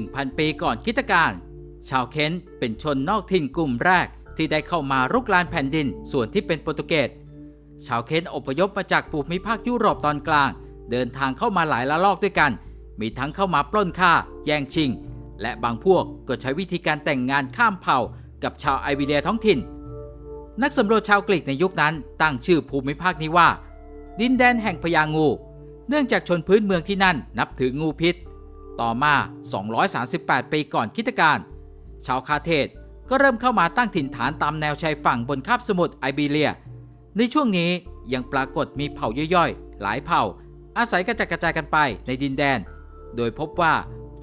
1,000 ปีก่อนคิตกาลชาวเคนเป็นชนนอกถิ่นกลุ่มแรกที่ได้เข้ามารุกรานแผ่นดินส่วนที่เป็นโปรตุเกส ชาวเคนอพยพมาจากภูมิภาคยุโรปตอนกลาง เดินทางเข้ามาหลายละลอกด้วยกัน มีทั้งเข้ามาปล้นฆ่า แย่งชิง และบางพวกก็ใช้วิธีการแต่งงานข้ามเผ่ากับชาวไอเบีเรียท้องถิ่น นักสำรวจชาวกรีกในยุคนั้นตั้งชื่อภูมิภาคนี้ว่า ดินแดนแห่งพญางู เนื่องจากชนพื้นเมืองที่นั่นนับถืองูพิษ ต่อมา 238 ปีก่อนคิตกาลชาวคาเทศก็เริ่มเข้ามาตั้งถิ่นฐานตามแนวชายฝั่งบนคาบสมุทรไอเบีเรีย ในช่วงนี้ยังปรากฏมีเผ่าย่อยๆ หลายเผ่า อาศัยกระจัดกระจายกันไปในดินแดน โดยพบว่า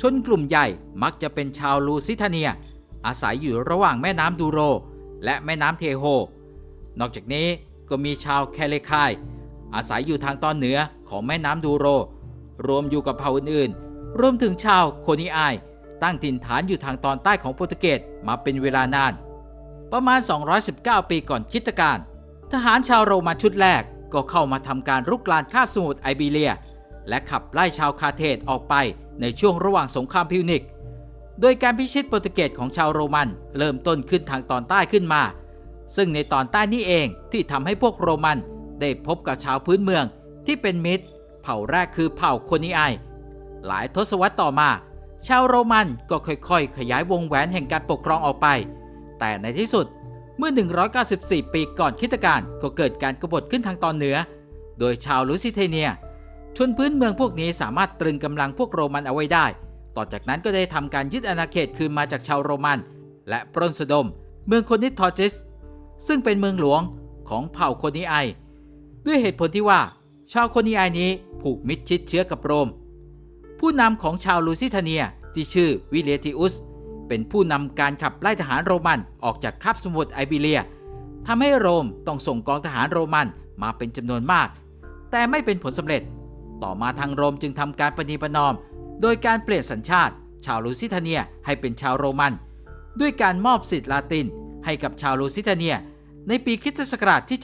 ชนกลุ่มใหญ่มักจะเป็นชาวลูซิทาเนีย อาศัยอยู่ระหว่างแม่น้ำดูโร และแม่น้ำเทโฮ นอกจากนี้ก็มีชาวแคเลคาย อาศัยอยู่ทางตอนเหนือของแม่น้ำดูโร รวมอยู่กับเผ่าอื่นๆ รวมถึงชาวโคนิอาย ตั้งถิ่นฐานอยู่ทางตอนใต้ของโปรตุเกสมาเป็นเวลานาน ประมาณ 219 ปีก่อนคริสตกาลทหารชาวโรมันชุดแรกก็เข้ามาทำการรุกรานคาบสมุทรไอเบีเรีย และขับไล่ชาวคาเทศออกไปในช่วงระหว่างสงครามพิวนิก โดยการพิชิตโปรตุเกสของชาวโรมันเริ่มต้นขึ้นทางตอนใต้ขึ้นมา ซึ่งในตอนใต้นี้เองที่ทำให้พวกโรมันได้พบกับชาวพื้นเมืองที่เป็นมิตร เผ่าแรกคือเผ่าโคนิไอ หลายทศวรรษต่อมา ชาวโรมันก็ค่อยๆ ขยายวงแหวนแห่งการปกครองออกไป แต่ในที่สุดเมื่อ 194 ปีก่อนคิตกาลก็เกิดการกบฏขึ้นทางตอนเหนือ โดยชาวลูซิเทเนีย ชนพื้นเมืองพวกนี้สามารถตรึงกำลังพวกโรมันเอาไว้ได้ ต่อจากนั้นก็ได้ทำการยึดอาณาเขตคืนมาจากชาวโรมัน และปล้นสะดม เมืองคนิทอจิส ซึ่งเป็นเมืองหลวงของเผ่าคนิไอ ด้วยเหตุผลที่ว่า ชาวโคนิไอนี้ผูกมิตรชิดเชื้อกับโรม ผู้นำของชาวลูซิเทเนียที่ชื่อวิเลติอุส เป็นผู้นำการขับไล่ทหารโรมันออกจากคาบสมุทรไอเบีเรียทำให้โรมต้องส่งกองทหารโรมันมาเป็นจำนวนมาก แต่ไม่เป็นผลสำเร็จ ต่อมาทางโรมจึงทำการปณีประนอม โดยการเปลี่ยนสัญชาติ ชาวลูซิเทเนียให้เป็นชาวโรมัน ด้วยการมอบสิทธิ์ลาตินให้กับชาวลูซิเทเนีย ในปีคริสตศักราชที่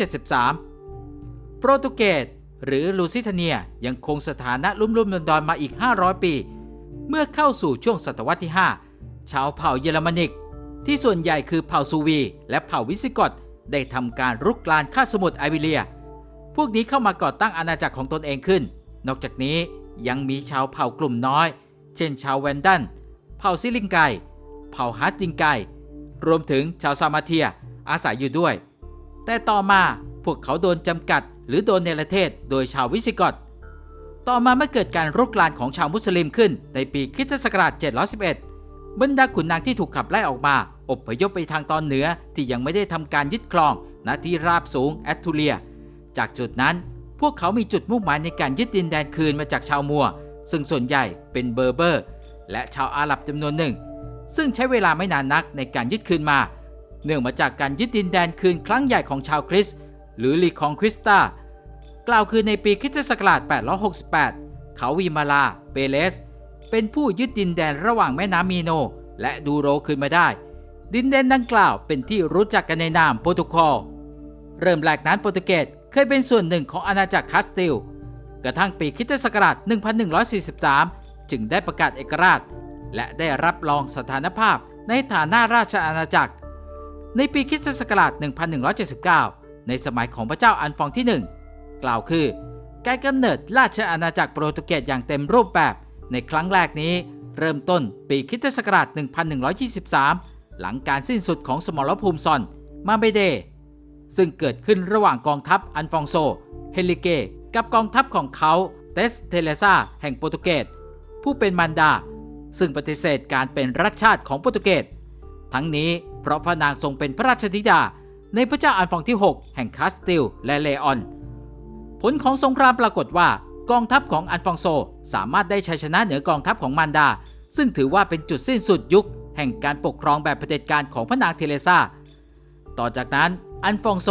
73 โปรตุเกส หรือลูซิเทเนียยังคงสถานะลุ่มลุ่มดอนดอนๆมาอีก 500 ปี เมื่อเข้าสู่ช่วงศตวรรษที่ 5 ชาวเผ่าเยอรมนิก ที่ส่วนใหญ่คือเผ่าซูวี และเผ่าวิสิกอตได้ทำการรุกรานข้าสมุทรไอเบีเรีย พวกนี้เข้ามาก่อตั้งอาณาจักรของตนเองขึ้น นอกจากนี้ยังมีชาวเผ่ากลุ่มน้อย เช่น ชาวแวนดัน เผ่าซิลิงไก เผ่าฮัสติงไก รวมถึงชาวซามาเทียอาศัยอยู่ด้วย แต่ต่อมาพวกเขาโดนจำกัด หรือโดนเนรเทศโดยชาววิสิกอต ต่อมาเมื่อเกิดการรุกรานของชาวมุสลิมขึ้นในปีคริสตศักราช 711 บรรดาขุนนางที่ถูกขับไล่ออกมา อบพยพไปทางตอนเหนือที่ยังไม่ได้ทำการยึดครองณที่ราบสูงแอตทูเลีย จากจุดนั้นพวกเขามีจุดมุ่งหมายในการยึดดินแดนคืนมาจากชาวมัว ซึ่งส่วนใหญ่เป็นเบอร์เบอร์ และชาวอาหรับจำนวนหนึ่ง ซึ่งใช้เวลาไม่นานนักในการยึดคืนมา เนื่องมาจากการยึดดินแดนคืนครั้งใหญ่ของชาวคริสต์ หรือลีคองคริสตากล่าวคือในปีคริสตศักราช 868 เขาวีมาลา เปเลส เป็นผู้ยึดดินแดนระหว่างแม่น้ำมีโน และดูโรคืนมาได้ ดินแดนดังกล่าวเป็นที่รู้จักกันในนามโปรตุกอลเริ่มแรกนั้นโปรตุเกสเคยเป็นส่วนหนึ่งของอาณาจักรคาสติล กระทั่งปีคริสตศักราช 1143 จึงได้ประกาศเอกราช และได้รับรองสถานภาพในฐานะราชอาณาจักร ในปีคริสตศักราช 1179 ในสมัยของพระเจ้าอันฟองที่ 1 กล่าวคือ การกำเนิดราชอาณาจักรโปรตุเกสอย่างเต็มรูปแบบในครั้งแรกนี้เริ่มต้นปีคริสตศักราช 1123 หลังการสิ้นสุดของสมรภูมิซอน มาเบเด ซึ่งเกิดขึ้นระหว่างกองทัพอันฟองโซ เฮลิเก กับกองทัพของเขาเตสเทเลซาแห่งโปรตุเกส ผู้เป็นมันดา ซึ่งปฏิเสธการเป็นรัชชาติของโปรตุเกส ทั้งนี้เพราะพระนางทรงเป็นพระราชธิดา ในพระเจ้าอันฟองที่ 6 แห่งคาสติลและเลออน ผลของสงครามปรากฏว่ากองทัพของอันฟองโซสามารถได้ชัยชนะเหนือกองทัพของมารดา ซึ่งถือว่าเป็นจุดสิ้นสุดยุค แห่งการปกครองแบบเผด็จการของพระนางเทเรซาต่อจากนั้นอันฟองโซ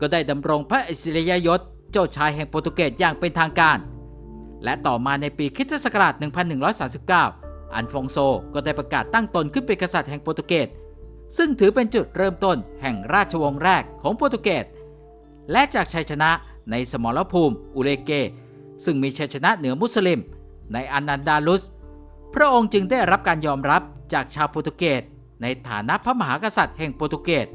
ก็ได้ดำรงพระอิสริยยศเจ้าชายแห่งโปรตุเกสอย่างเป็นทางการ และต่อมาในปีคริสตศักราช 1139 อันฟองโซก็ได้ประกาศตั้งตนขึ้นเป็นกษัตริย์แห่งโปรตุเกส ซึ่งถือเป็นจุดเริ่มต้นแห่งราชวงศ์แรกของโปรตุเกส และจากชัยชนะในสมรภูมิอุเลเก ซึ่งมีชัยชนะเหนือมุสลิม ในอันนันดาลุส พระองค์จึงได้รับการยอมรับจากชาวโปรตุเกสในฐานะพระมหากษัตริย์แห่งโปรตุเกส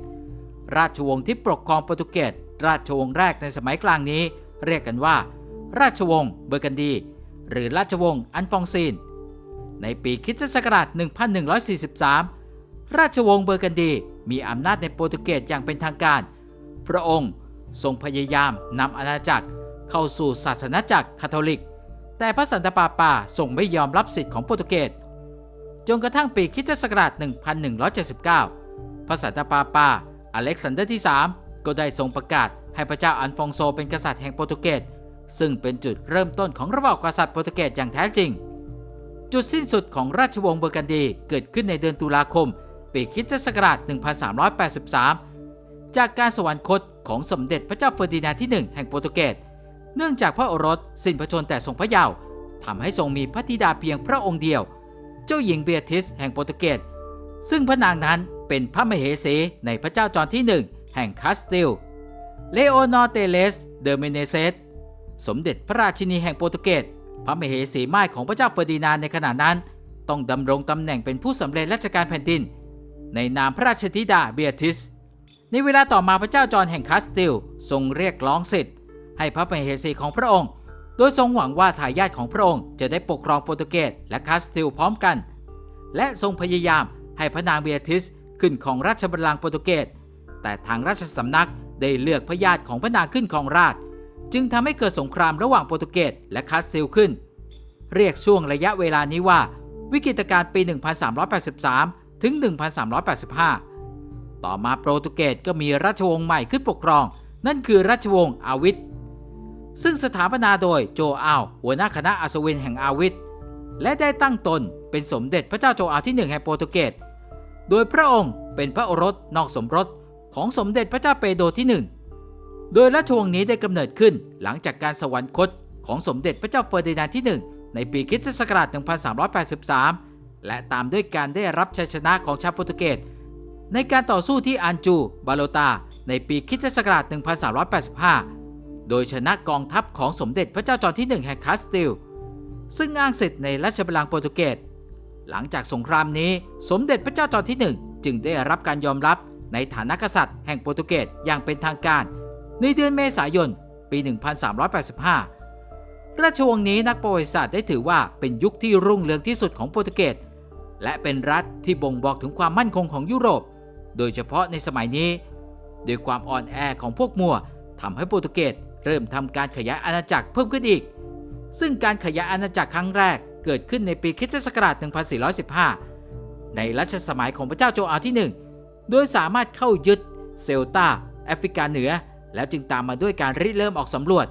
ราชวงศ์ที่ปกครองโปรตุเกส ราชวงศ์แรกในสมัยกลางนี้ เรียกกันว่า ราชวงศ์เบอร์กันดี หรือราชวงศ์อันฟองซีน ในปีคริสตศักราช 1143 ราชวงศ์เบอร์กันดีมีอำนาจในโปรตุเกสอย่างเป็นทางการ พระองค์ทรงพยายามนำอาณาจักรเข้าสู่ศาสนาจักรคาทอลิก แต่พระสันตะปาปาทรงไม่ยอมรับสิทธิ์ของโปรตุเกส จนกระทั่งปีคริสตศักราช 1179 พระสันตะปาปาอเล็กซานเดอร์ที่ 3 ก็ได้ทรงประกาศให้พระเจ้าอันฟองโซเป็นกษัตริย์แห่งโปรตุเกส ซึ่งเป็นจุดเริ่มต้นของระบอบกษัตริย์โปรตุเกสอย่างแท้จริง จุดสิ้นสุดของราชวงศ์เบอร์กันดีเกิดขึ้นในเดือนตุลาคม ปีคริสตศักราช 1383 จากการสวรรคตของสมเด็จพระเจ้าเฟอร์ดินานด์ที่ 1 แห่งโปรตุเกส เนื่องจากพระโอรสสิ้นพระชนม์แต่ทรงพระเยาว์ทำให้ทรงมีพระธิดาเพียงพระองค์เดียว เจ้าหญิงเบียทิสแห่งโปรตุเกส ซึ่งพระนางนั้นเป็นพระมเหสีในพระเจ้าจอห์นที่ 1 แห่งคาสติล เลโอนอร์เตเลส เดอเมเนเซส สมเด็จพระราชินีแห่งโปรตุเกส พระมเหสีม่ายของพระเจ้าเฟอร์ดินานด์ในขณะนั้น ต้องดำรงตำแหน่งเป็นผู้สำเร็จราชการแผ่นดิน ในนามพระราชธิดาเบียทิส ในเวลาต่อมาพระเจ้าจอห์นแห่งคาสติลทรงเรียกร้องสิทธิ์ ให้พระมเหสีของพระองค์ โดยทรงหวังว่าทายาทของพระองค์จะได้ปกครองโปรตุเกสและคาสติลพร้อมกัน และทรงพยายามให้พระนางเบียทิสขึ้นของราชบัลลังก์โปรตุเกส แต่ทางราชสำนักได้เลือกพระญาติของพระนางขึ้นของราช จึงทำให้เกิดสงครามระหว่างโปรตุเกสและคาสติลขึ้น เรียกช่วงระยะเวลานี้ว่า วิกฤตการณ์ปี 1383 ถึง 1385 ต่อมาโปรตุเกสก็มีราชวงศ์ใหม่ขึ้นปกครอง นั่นคือราชวงศ์อาวิธซึ่งสถาปนาโดยโจอาลหัวหน้าคณะอัศวินแห่งอาวิธและได้ตั้งตนเป็นสมเด็จพระเจ้าโจอาลที่หนึ่งแห่งโปรตุเกส โดยพระองค์เป็นพระโอรสนอกสมรสของสมเด็จพระเจ้าเปโดรที่หนึ่งโดยราชวงศ์นี้ได้กำเนิดขึ้นหลังจากการสวรรคตของสมเด็จพระเจ้าเฟอร์ดินานด์ที่ 1 ในปีคริสตศักราช 1383 และตามด้วยการได้รับชัยชนะของชาวโปรตุเกสในการต่อสู้ที่อันจู บาโลตา ในปีคริสตศักราช 1385 โดยชนะกองทัพของสมเด็จพระเจ้าจอห์นที่ 1 แห่งคาสติล ซึ่งอ้างสิทธิ์ในราชบัลลังก์โปรตุเกส หลังจากสงครามนี้สมเด็จพระเจ้าจอห์นที่ 1 จึงได้รับการยอมรับในฐานะกษัตริย์แห่งโปรตุเกสอย่างเป็นทางการ ในเดือนเมษายน ปี 1385 ราชวงศ์นี้นักประวัติศาสตร์ได้ถือว่าเป็นยุคที่รุ่งเรืองที่สุดของโปรตุเกส และเป็นรัฐที่บ่งบอกถึงความมั่นคงของยุโรป โดยเฉพาะในสมัยนี้ด้วยความอ่อนแอของพวกมัวทำให้โปรตุเกสเริ่มทำการขยายอาณาจักรเพิ่มขึ้นอีก ซึ่งการขยายอาณาจักรครั้งแรกเกิดขึ้นในปีคริสตศักราช1415 ในรัชสมัยของพระเจ้าโจอาที่ 1 โดยสามารถเข้ายึดเซลตาแอฟริกาเหนือ แล้วจึงตามมาด้วยการริเริ่มออกสำรวจ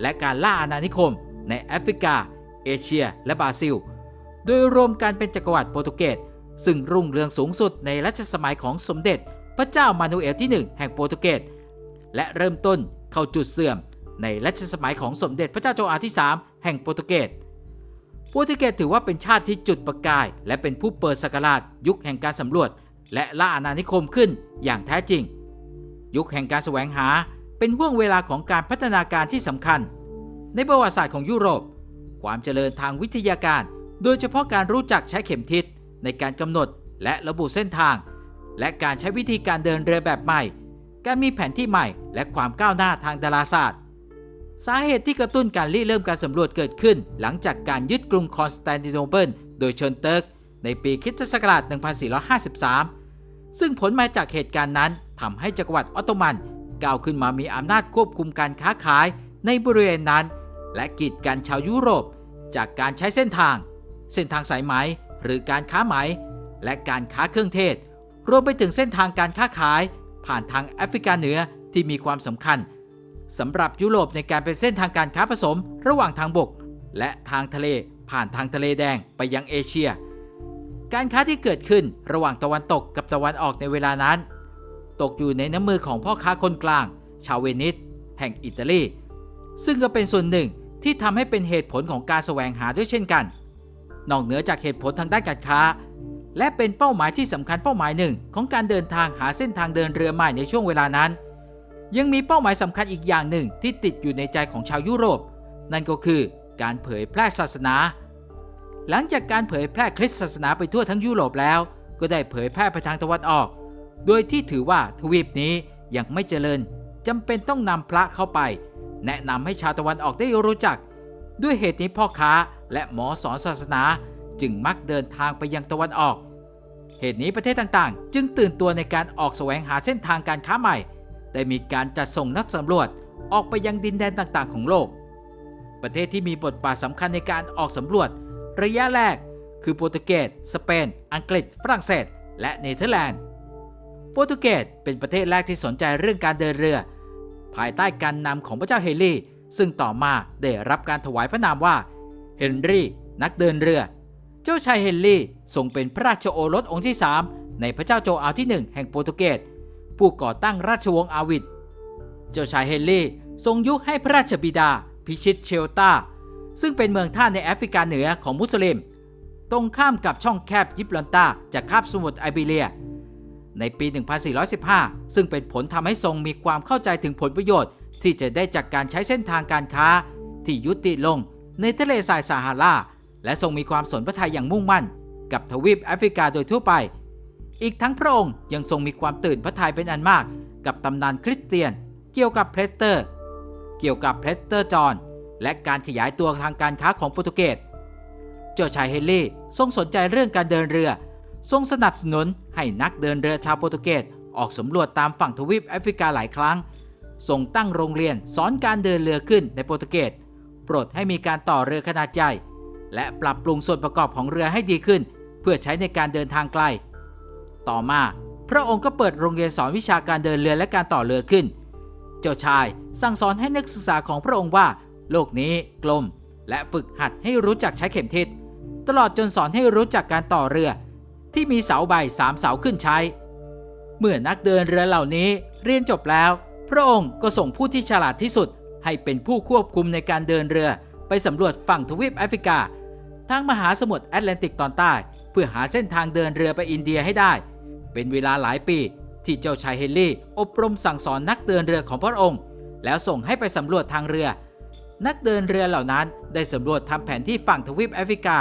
และการล่าอาณานิคม ในแอฟริกา เอเชีย และบราซิล โดยรวมกันเป็นจักรวรรดิโปรตุเกสซึ่งรุ่งเรืองสูงสุดในรัชสมัยของสมเด็จ พระเจ้ามานูเอลที่ 1 แห่งโปรตุเกสและเริ่มต้นเข้าจุดเสื่อม ในรัชสมัยของสมเด็จพระเจ้าโจอาห์ที่ 3 แห่งโปรตุเกสโปรตุเกสถือว่าเป็นชาติที่จุดประกาย และเป็นผู้เปิดสกราชยุคแห่งการสำรวจ และล่าอาณานิคมขึ้นอย่างแท้จริง ยุคแห่งการแสวงหาเป็นห่วงเวลาของการพัฒนาการที่สำคัญ ในประวัติศาสตร์ของยุโรป ความเจริญทางวิทยาการ โดยเฉพาะการรู้จักใช้เข็มทิศในการกำหนดและระบุเส้นทาง และการใช้วิธีการเดินเรือแบบใหม่ การมีแผนที่ใหม่และความก้าวหน้าทางดาราศาสตร์ สาเหตุที่กระตุ้นการริเริ่มการสำรวจเกิดขึ้น หลังจากการยึดกรุงคอนสแตนติโนเปิลโดยเชิญเติร์กในปีคิสตศักราช1453 ซึ่งผลมาจากเหตุการณ์นั้นทำให้จักรวรรดิออตโตมันก้าวขึ้นมามีอำนาจควบคุมการค้าขายในบริเวณนั้น และกีดกันชาวยุโรป จากการใช้เส้นทาง เส้นทางสายไหม หรือการค้าไหม และการค้าเครื่องเทศ รวมไปถึงเส้นทางการค้าขาย ผ่านทางแอฟริกาเหนือที่มีความสำคัญสำหรับยุโรปในการเป็นเส้นทางการค้าผสม ระหว่างทางบก และทางทะเลผ่านทางทะเลแดงไปยังเอเชีย การค้าที่เกิดขึ้นระหว่างตะวันตกกับตะวันออกในเวลานั้น ตกอยู่ในน้ำมือของพ่อค้าคนกลาง ชาวเวนิสแห่งอิตาลี ซึ่งก็เป็นส่วนหนึ่งที่ทำให้เป็นเหตุผลของการแสวงหาด้วยเช่นกัน นอกเหนือจากเหตุผลทางด้านการค้า และเป็นเป้าหมายที่สำคัญเป้าหมายหนึ่ง ของการเดินทางหาเส้นทางเดินเรือใหม่ในช่วงเวลานั้น ยังมีเป้าหมายสำคัญอีกอย่างหนึ่งที่ติดอยู่ในใจของชาวยุโรป นั่นก็คือการเผยแพร่ศาสนา หลังจากการเผยแพร่คริสตศาสนาไปทั่วทั้งยุโรปแล้ว ก็ได้เผยแพร่ไปทางตะวันออก โดยที่ถือว่าทวีปนี้ยังไม่เจริญจำเป็นต้องนำพระเข้าไป แนะนำให้ชาวตะวันออกได้รู้จัก ด้วยเหตุนี้พ่อค้า และหมอสอนศาสนาจึงมักเดินทางไปยังตะวันออก เหตุนี้ประเทศต่างๆ จึงตื่นตัวในการออกแสวงหาเส้นทางการค้าใหม่ ได้มีการจัดส่งนักสำรวจออกไปยังดินแดนต่างๆ ของโลก ประเทศที่มีบทบาทสำคัญในการออกสำรวจ ระยะแรก คือโปรตุเกส สเปน อังกฤษ ฝรั่งเศส และเนเธอร์แลนด์ โปรตุเกสเป็นประเทศแรกที่สนใจเรื่องการเดินเรือ ภายใต้การนำของพระเจ้าเฮนรี่ซึ่งต่อมาได้รับการถวายพระนามว่า เฮนรี่ นักเดินเรือ เจ้าชายเฮนรี่ทรงเป็นพระราชโอรสองค์ที่ 3 ในพระเจ้าโจอาที่ 1 แห่งโปรตุเกส ผู้ก่อตั้งราชวงศ์อาวิด เจ้าชายเฮนรี่ทรงยุให้พระราชบิดา พิชิตเชลตาซึ่งเป็นเมืองท่าในแอฟริกาเหนือของมุสลิม ตรงข้ามกับช่องแคบยิบรอนตาจากคาบสมุทรไอเบเรีย ในปี 1415 ซึ่งเป็นผลทำให้ทรงมีความเข้าใจถึงผลประโยชน์ที่จะได้จากการใช้เส้นทางการค้าที่ยุติลง ในทะเลทรายซาฮาราและทรงมีความสนพระทัยอย่างมุ่งมั่น กับทวีปแอฟริกาโดยทั่วไป อีกทั้งพระองค์ยังทรงมีความตื่นพระทัยเป็นอันมาก กับตำนานคริสเตียน เกี่ยวกับเพลสเตอร์ เกี่ยวกับเพลสเตอร์จอนและการขยายตัวทางการค้าของโปรตุเกส เจ้าชายเฮนรี่ทรงสนใจเรื่องการเดินเรือ ทรงสนับสนุนให้นักเดินเรือชาวโปรตุเกสออกสำรวจตามฝั่งทวีปแอฟริกาหลายครั้ง ทรงตั้งโรงเรียนสอนการเดินเรือขึ้นในโปรตุเกส โปรดให้มีการต่อเรือขนาดใหญ่ และปรับปรุงส่วนประกอบของเรือให้ดีขึ้น เพื่อใช้ในการเดินทางไกล ต่อมา พระองค์ก็เปิดโรงเรียนสอนวิชาการเดินเรือและการต่อเรือขึ้น เจ้าชายสั่งสอนให้นักศึกษาของพระองค์ว่า โลกนี้กลม และฝึกหัดให้รู้จักใช้เข็มทิศตลอดจนสอนให้รู้จักการต่อเรือ ที่มีเสาใบสามเสาขึ้นใช้ เมื่อนักเดินเรือเหล่านี้เรียนจบแล้ว พระองค์ก็ส่งผู้ที่ฉลาดที่สุด ให้เป็นผู้ควบคุมในการเดินเรือ ไปสำรวจฝั่งทวีปแอฟริกาทางมหาสมุทรแอตแลนติกตอนใต้ เพื่อหาเส้นทางเดินเรือไปอินเดียให้ได้ เป็นเวลาหลายปีที่เจ้าชายเฮนรี่อบรมสั่งสอนนักเดินเรือของพระองค์ แล้วส่งให้ไปสำรวจทางเรือ นักเดินเรือเหล่านั้นได้สำรวจทำแผนที่ฝั่งทวีปแอฟริกา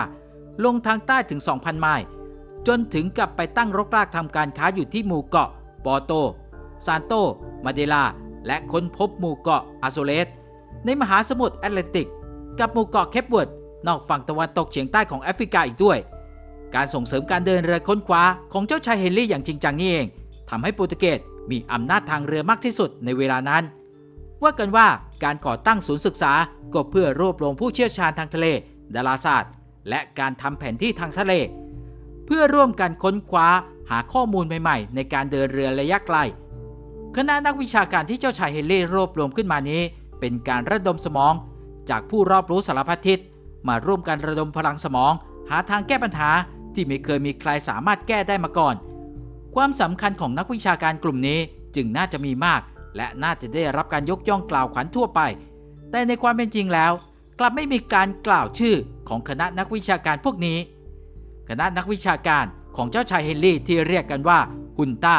ลงทางใต้ถึง 2,000 ไมล์จนถึงกับไปตั้งรกรากทำการค้าอยู่ที่หมู่เกาะปอโต ซานโต มาเดลา และค้นพบหมู่เกาะอาโซเลสในมหาสมุทรแอตแลนติก กับหมู่เกาะเคปเวิร์ดนอกฝั่งตะวันตกเฉียงใต้ของแอฟริกาอีกด้วย การส่งเสริมการเดินเรือค้นคว้าของเจ้าชายเฮนรี่อย่างจริงจังนี่เองทำให้โปรตุเกสมีอำนาจทางเรือมากที่สุดในเวลานั้น ว่ากันว่าการก่อตั้งศูนย์ศึกษาก็เพื่อรวบรวมผู้เชี่ยวชาญทางทะเล ดาราศาสตร์ และการทำแผนที่ทางทะเล เพื่อร่วมกันค้นคว้าหาข้อมูลใหม่ ๆ ในการเดินเรือระยะไกล คณะนักวิชาการที่เจ้าชายเฮนรี่รวบรวมขึ้นมานี้ เป็นการระดมสมอง จากผู้รอบรู้สารพัดทิศมาร่วมกันระดมพลังสมอง หาทางแก้ปัญหาที่ไม่เคยมีใครสามารถแก้ได้มาก่อน ความสำคัญของนักวิชาการกลุ่มนี้จึงน่าจะมีมาก และน่าจะได้รับการยกย่องกล่าวขวัญทั่วไป แต่ในความเป็นจริงแล้ว กลับไม่มีการกล่าวชื่อของคณะนักวิชาการพวกนี้ คณะนักวิชาการของเจ้าชายเฮนรี่ที่เรียกกันว่าฮุนต้า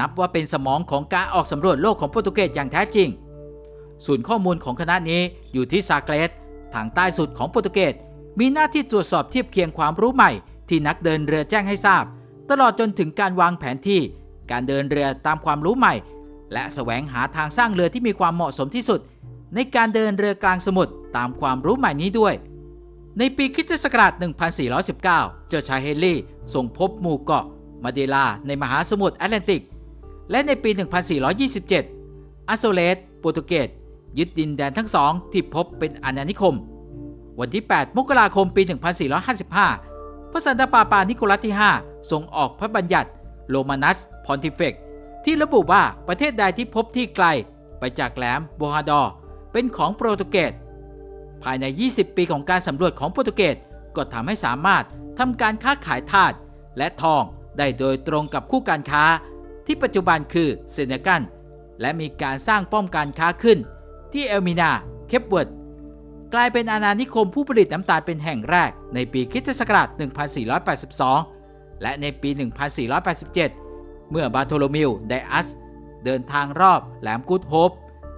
นับว่าเป็นสมองของการออกสำรวจโลกของโปรตุเกสอย่างแท้จริง ศูนย์ข้อมูลของคณะนี้อยู่ที่ซาเกรส ทางใต้สุดของโปรตุเกส มีหน้าที่ตรวจสอบเทียบเคียงความรู้ใหม่ ที่นักเดินเรือแจ้งให้ทราบ ตลอดจนถึงการวางแผนที่ การเดินเรือตามความรู้ใหม่ และแสวงหาทางสร้างเรือที่มีความเหมาะสมที่สุด ในการเดินเรือกลางสมุทรตามความรู้ใหม่นี้ด้วย ในปีคิตศักราช 1419 เจ้าชายเฮนรี่ส่งพบหมู่เกาะมาเดลาในมหาสมุทรแอตแลนติก และในปี 1427อาโซเลสโปรตุเกสยึดดินแดนทั้งสองที่พบเป็นอาณานิคม วันที่ 8 มกราคมปี 1455 พระสันตะปาปานิโคลัสที่ 5 ทรงออกพระบัญญัติโรมานัสพอนติเฟกที่ระบุว่าประเทศใดที่พบที่ไกลไปจากแหลมโบฮาดอ เป็นของโปรตุเกส ภายใน 20 ปีของการสำรวจของโปรตุเกสก็ทำให้สามารถทำการค้าขายทาสและทองได้โดยตรงกับคู่การค้า ที่ปัจจุบันคือเซเนกัลและมีการสร้างป้อมการค้าขึ้น ที่เอลมินาเคปเวิร์ดกลายเป็นอาณานิคมผู้ผลิตน้ำตาลเป็นแห่งแรกในปีคริสตศักราช 1482 และในปี 1487 เมื่อบาโทโลมิวไดอัส เดินทางรอบแหลมกูดโฮป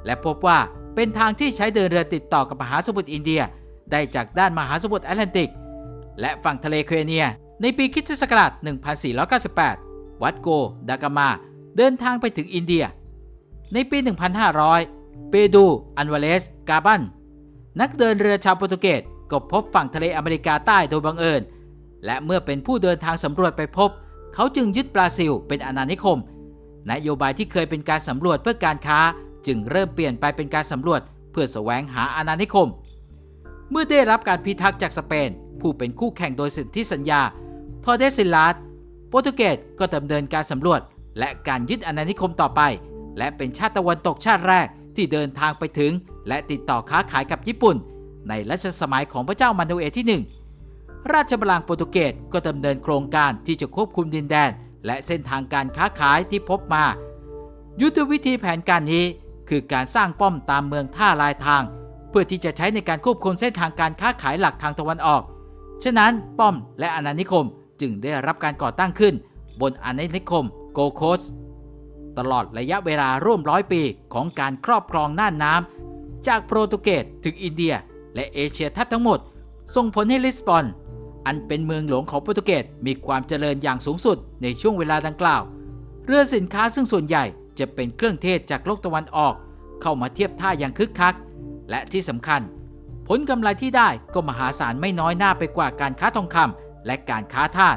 และพบว่าเป็นทางที่ใช้เดินเรือติดต่อกับมหาสมุทรอินเดีย ได้จากด้านมหาสมุทรแอตแลนติก และฝั่งทะเลเคเนีย ในปีคริสตศักราช 1498 วัดโก ดากามา เดินทางไปถึงอินเดีย ในปี 1500 เปดู อันวาเลส กาบัน นักเดินเรือชาวโปรตุเกสก็พบฝั่งทะเลอเมริกาใต้โดยบังเอิญ และเมื่อเป็นผู้เดินทางสำรวจไปพบ เขาจึงยึดบราซิลเป็นอาณานิคม นโยบายที่เคยเป็นการสำรวจเพื่อการค้าจึงเริ่มเปลี่ยนไปเป็นการสำรวจเพื่อแสวงหาอาณานิคม เมื่อได้รับการพิทักษ์จากสเปน ผู้เป็นคู่แข่งโดยสิทธิสัญญา ทอร์เดซิลาส โปรตุเกสก็ดำเนินการสำรวจ และการยึดอาณานิคมต่อไป และเป็นชาติตะวันตกชาติแรกที่เดินทางไปถึง และติดต่อค้าขายกับญี่ปุ่น ในรัชสมัยของพระเจ้ามานูเอลที่ 1 ราชบัลลังก์โปรตุเกสก็ดำเนินโครงการที่จะควบคุมดินแดน และเส้นทางการค้าขายที่พบมา ยุทธวิธีแผนการนี้ คือการสร้างป้อมตามเมืองท่าลายทาง เพื่อที่จะใช้ในการควบคุมเส้นทางการค้าขายหลักทางตะวันออก ฉะนั้นป้อมและอาณานิคม จึงได้รับการก่อตั้งขึ้น บนอาณานิคมโกโคสตลอดระยะเวลาร่วมร้อยปีของการครอบครองน่านน้ำจากโปรตุเกสถึงอินเดีย และเอเชียแทบทั้งหมด ส่งผลให้ลิสบอน อันเป็นเมืองหลวงของโปรตุเกสมีความเจริญอย่างสูงสุดในช่วงเวลาดังกล่าว เรือสินค้าซึ่งส่วนใหญ่จะเป็นเครื่องเทศจากโลกตะวันออก เข้ามาเทียบท่าอย่างคึกคัก และที่สำคัญ ผลกำไรที่ได้ก็มหาศาลไม่น้อยหน้าไปกว่าการค้าทองคำ และการค้าทาส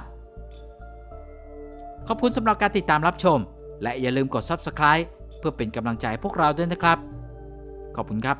ขอบคุณสำหรับการติดตามรับชม และอย่าลืมกด Subscribe เพื่อเป็นกำลังใจพวกเราด้วยนะครับ ขอบคุณครับ